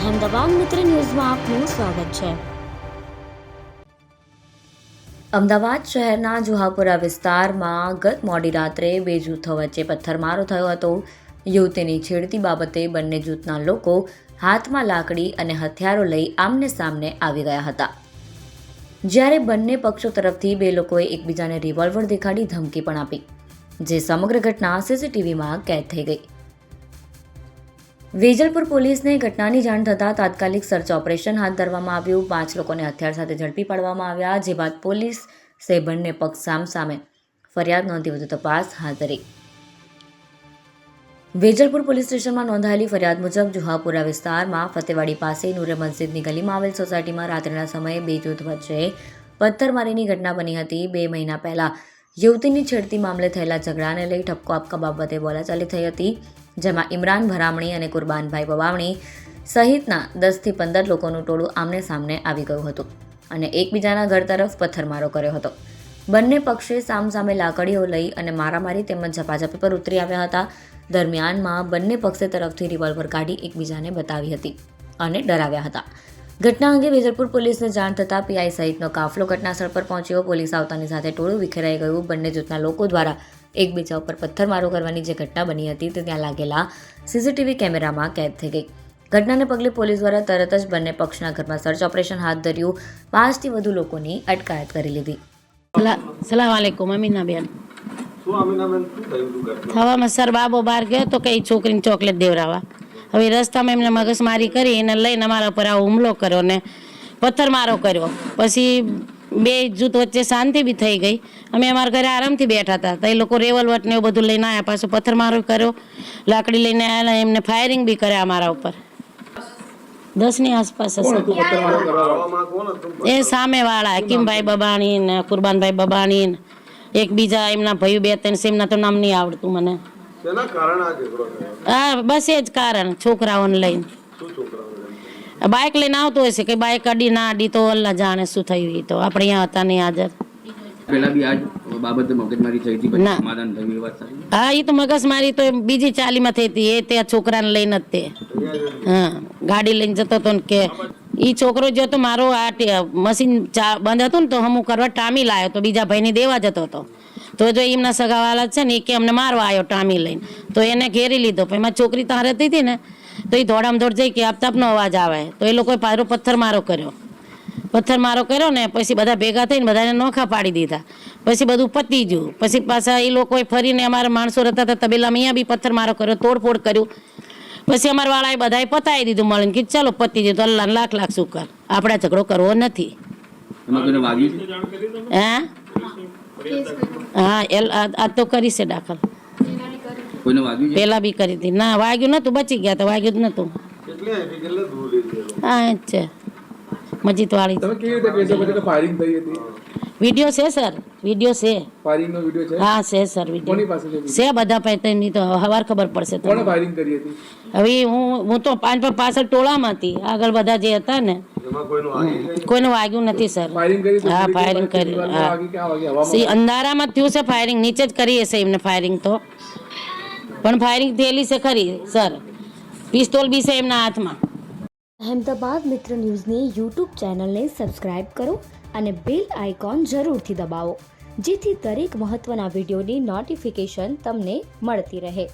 અહેમદાબાદ મિત્ર ન્યૂઝમાં આપનું સ્વાગત છે. અમદાવાદ શહેરના જુહાપુરા વિસ્તારમાં ગત મોડી રાત્રે બે જૂથો વચ્ચે પથ્થરમારો થયો હતો. યુવતીની છેડતી બાબતે બંને જૂથના લોકો હાથમાં લાકડી અને હથિયારો લઈ આમને સામને આવી ગયા હતા. જ્યારે બંને પક્ષો તરફથી બે લોકોએ એકબીજાને રિવોલ્વર દેખાડી ધમકી પણ આપી, જે સમગ્ર ઘટના સીસીટીવીમાં કેદ થઈ ગઈ. વેજલપુર પોલીસને ઘટનાની જાણ થતાં તાત્કાલિક સર્ચ ઓપરેશન હાથ ધરવામાં આવ્યું. પાંચ લોકોને હથિયાર સાથે ઝડપી પાડવામાં આવ્યા, જે બાદ પોલીસે બંને પક્ષ ફરિયાદ નોંધી વધુ તપાસ હાથ ધરી. વેજલપુર પોલીસ સ્ટેશનમાં નોંધાયેલી ફરિયાદ મુજબ જુહાપુરા વિસ્તારમાં ફતેવાડી પાસે નૂરે મસ્જિદની ગલીમાં આવેલ સોસાયટીમાં રાત્રિના સમયે બે જૂથ વચ્ચે પથ્થરમારીની ઘટના બની હતી. બે મહિના પહેલા યુવતીની છેડતી મામલે થયેલા ઝઘડાને લઈ ઠપકો આપવા બાબતે બોલાચાલી થઈ હતી, જેમાં ઇમરાન ભરામણી અને કુરબાનભાઈ બવાવણી સહિતના દસથી પંદર લોકોનું ટોળું આમને સામને આવી ગયું હતું અને એકબીજાના ઘર તરફ પથ્થરમારો કર્યો હતો. બંને પક્ષે સામસામે લાકડીઓ લઈ અને મારામારી તેમજ ઝપાઝપી પર ઉતરી આવ્યા હતા. દરમિયાનમાં બંને પક્ષે તરફથી રિવોલ્વર કાઢી એકબીજાને બતાવી હતી અને ડરાવ્યા હતા. ઘટના અંગે વેજલપુર પોલીસને જાણ થતાં પીઆઈ સહિતનો કાફલો ઘટનાસ્થળ પર પહોંચ્યો. પોલીસ આવતાની સાથે ટોળું વિખેરાઈ ગયું. બંને જૂથના લોકો દ્વારા એકબીજા ઉપર પથ્થરમારો કરવાની જે ઘટના બની હતી તે ત્યાં લાગેલા સીસીટીવી કેમેરામાં કેદ થઈ ગઈ. ઘટનાને પગલે પોલીસ દ્વારા તરત જ બંને પક્ષના ઘરમાં સર્ચ ઓપરેશન હાથ ધર્યું. પાંચથી વધુ લોકોની અટકાયત કરી લીધી. સલામ વાલેકુમ અમીનાબેન થવામાં સર બાબો બહાર ગયો તો કઈ છોકરીને ચોકલેટ દેવરાવા. હવે રસ્તામાં એમને મગજમારી કરી એને લઈને અમારા પર આવો હુમલો કર્યો ને પથ્થરમારો કર્યો. પછી બે જૂથ વચ્ચે શાંતિ બી થઈ ગઈ. અમે અમારા ઘરે આરામથી બેઠા હતા. તો એ લોકો રેવલવટ ને એવું બધું લઈને આવ્યા પાછો પથ્થરમારો કર્યો. લાકડી લઈને આવ્યા એમને ફાયરિંગ બી કર્યા અમારા ઉપર. દસની આસપાસ હશે. એ સામેવાળા હકીમભાઈ બબાણી ને કુરબાનભાઈ બબાણી ને એકબીજા એમના ભાઈ બે ત્રણ સેમના એમના તો નામ નહીં આવડતું મને. શેના કારણે આ ઝઘડો હા બસ એ જ કારણ છોકરાઓને લઈને. શું છોકરાઓને બાઇક લઈને આવતો હશે કે બાઇક અડી ના અડી તો અલ્લાહ જાણે શું થયું એ તો. આપણે અહીંયા હતા નહીં હાજર. પેલા બી આજ બાબતે મગજમારી થઈ હતી ના. સમાધાન થયું એ વાત સાચી? હા એ તો મગજમારી તો બીજી ચાલીમાં થઈ હતી એ તે છોકરાને લઈને જ તે. હા ગાડી લઈને જતો હતો ને કે એ છોકરો જો તો મારો આ મશીન ચા બંધ હતું ને તો હું કરવા ટામી લાવ્યો તો બીજા ભાઈને દેવા જતો હતો. તો જો એમના સગાવાલા છે ને એ કે અમને મારવા આવ્યો ટામી લઈને તો એને ઘેરી લીધો. પછી એમાં છોકરી ત્યાં રહેતી હતી ને તો એ દોડામ દોડ જઈ કે આપતાપનો અવાજ આવે. તો એ લોકોએ પારો પથ્થર મારો કર્યો. પથ્થર મારો કર્યો ને પછી બધા ભેગા થઈને બધાને નોખા પાડી દીધા. પછી બધું પતી ગયું. પછી પાછા એ લોકોએ ફરીને અમારા માણસો રહેતા હતા તબેલામાં અહીંયા બી પથ્થર મારો કર્યો તોડફોડ કર્યું. પછી અમારા વાળાએ બધાએ પતાવી દીધું મળીને કે ચાલો પતી ગયું તો અલ્લાહ લાખ લાખ શુકર. આપણે ઝઘડો કરવો નથી. હે? હા એલ આ તો કરી છે દાખલ. પેલા બી કરી હતી. ના વાગ્યું નતું બચી ગયા તો વાગ્યું જ નતું. કેટલે અહીંથી કેટલે હા એ જ છે મસ્જિદ વાળી વીડિયો છે સર. વીડિયો છે. ફાયરિંગ નો વીડિયો છે? હા છે સર કોની પાસે છે છે બધા પૈતરની તો હવાર ખબર પડશે કોણે તમને ફાયરિંગ કરી હતી? હવે હું હું તો પાંચ પર પાછળ ટોળામાં હતી. આગળ બધા જે હતા ને કોઈનું વાગ્યું નથી સર. ફાયરિંગ કરી તો હા ફાયરિંગ કરી અંધારામાં થયું છે ફાયરિંગ નીચે જ કરી હશે એમને ફાયરિંગ તો. પણ ફાયરિંગ થયેલી છે ખરી સર. પિસ્તોલ બી છે એમના હાથમાં. અહેમદાબાદ મિત્ર ન્યૂઝની યુટ્યુબ ચેનલને સબસ્ક્રાઇબ કરો અને બેલ આઇકોન જરૂરથી દબાવો જેથી દરેક મહત્ત્વના વિડીયોની નોટિફિકેશન તમને મળતી રહે.